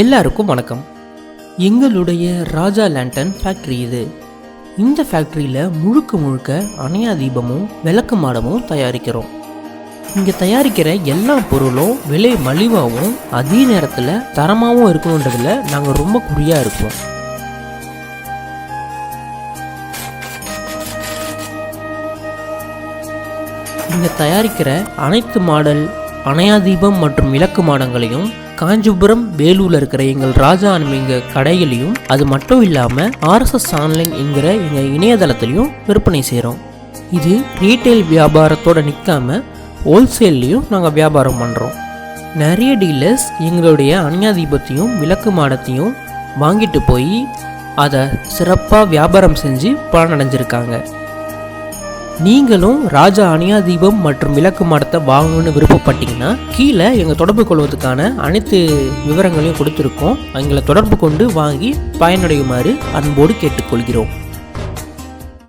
எல்லாருக்கும் வணக்கம். எங்களுடைய ராஜா லேண்டன் ஃபேக்ட்ரி இது. இந்த ஃபேக்ட்ரியில் முழுக்க முழுக்க அணையா தீபமும் விளக்கு மாடமும் தயாரிக்கிறோம். இங்கே தயாரிக்கிற எல்லா பொருளும் விலை மலிவாகவும் அதே நேரத்தில் தரமாகவும் இருக்கணுன்றதில் நாங்கள் ரொம்ப குறியாக இருப்போம் இங்கே தயாரிக்கிற அனைத்து மாடல் அணையா தீபம் மற்றும் விளக்கு மாடங்களையும் காஞ்சிபுரம் வேலூரில் இருக்கிற எங்கள் ராஜா அனுமிங்க கடைகளையும் அது மட்டும் இல்லாமல் ஆர்எஸ்எஸ் ஆன்லைன் என்கிற எங்கள் இணையதளத்திலையும் விற்பனை செய்கிறோம் இது ரீட்டைல் வியாபாரத்தோட நிற்காம ஹோல்சேல்லையும் நாங்கள் வியாபாரம் பண்ணுறோம் நிறைய டீலர்ஸ் எங்களுடைய அந்யாதிபத்தையும் விளக்கு மாடத்தையும் வாங்கிட்டு போய் அதை சிறப்பாக வியாபாரம் செஞ்சு பலனடைஞ்சிருக்காங்க. நீங்களும் ராஜா அணியா தீபம் மற்றும் விளக்கு மாடத்தை வாங்கணும்னு விருப்பப்பட்டீங்கன்னா கீழே எங்கள் தொடர்பு கொள்வதற்கான அனைத்து விவரங்களையும் கொடுத்துருக்கோம். எங்களை தொடர்பு கொண்டு வாங்கி பயனடையுமாறு அன்போடு கேட்டுக்கொள்கிறோம்.